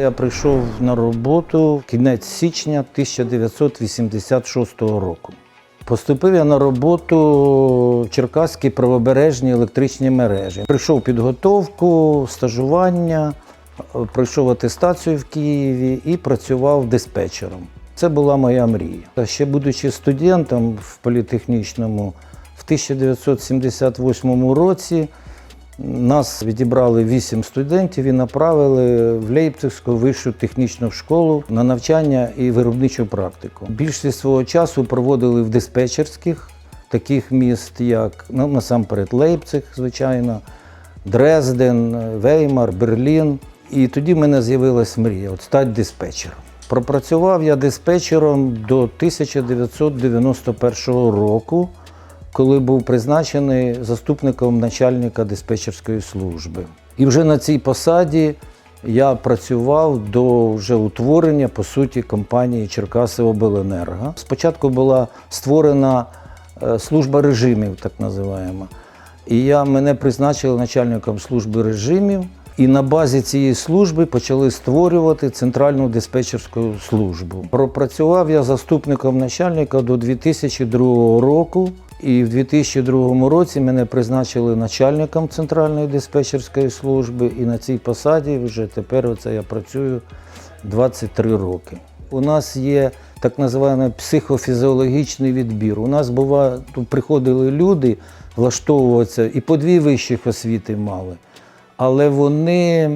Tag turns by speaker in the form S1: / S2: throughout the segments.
S1: Я прийшов на роботу кінець січня 1986 року. Поступив я на роботу в Черкаські правобережні електричні мережі. Прийшов підготовку, стажування, пройшов атестацію в Києві і працював диспетчером. Це була моя мрія. Ще будучи студентом в політехнічному, в 1978 році нас відібрали вісім студентів і направили в Лейпцигську вищу технічну школу на навчання і виробничу практику. Більшість свого часу проводили в диспетчерських таких міст, як ну, насамперед Лейпциг, звичайно, Дрезден, Веймар, Берлін. І тоді в мене з'явилась мрія от стати диспетчером. Пропрацював я диспетчером до 1991 року коли був призначений заступником начальника диспетчерської служби. І вже на цій посаді я працював до вже утворення по суті компанії Черкаси Обленерго. Спочатку була створена е, служба режимів, так називаємо. І я мене призначили начальником служби режимів. І на базі цієї служби почали створювати центральну диспетчерську службу. Пропрацював я заступником начальника до 2002 року. І в 2002 році мене призначили начальником центральної диспетчерської служби. І на цій посаді вже тепер оце я працюю 23 роки. У нас є так званий психофізіологічний відбір. У нас бува, тут приходили люди влаштовуватися і по дві вищих освіти мали. Але вони,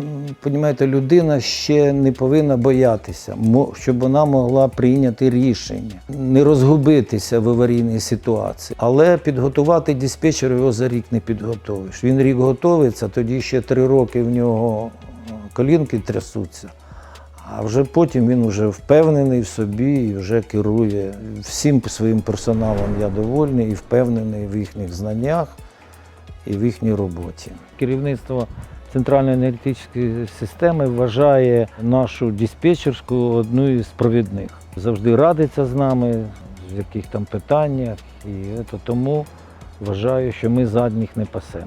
S1: розумієте, людина ще не повинна боятися, щоб вона могла прийняти рішення, не розгубитися в аварійній ситуації. Але підготувати диспетчера його за рік не підготовиш. Він рік готовиться, тоді ще три роки в нього е, колінки трясуться. А вже потім він вже впевнений в собі і вже керує всім своїм персоналом. Я довольний і впевнений в їхніх знаннях і в їхній роботі. Керівництво центральної енергетичної системи вважає нашу диспетчерську одною із провідних. Завжди радиться з нами, в яких там питаннях. І це тому вважаю, що ми задніх не пасемо.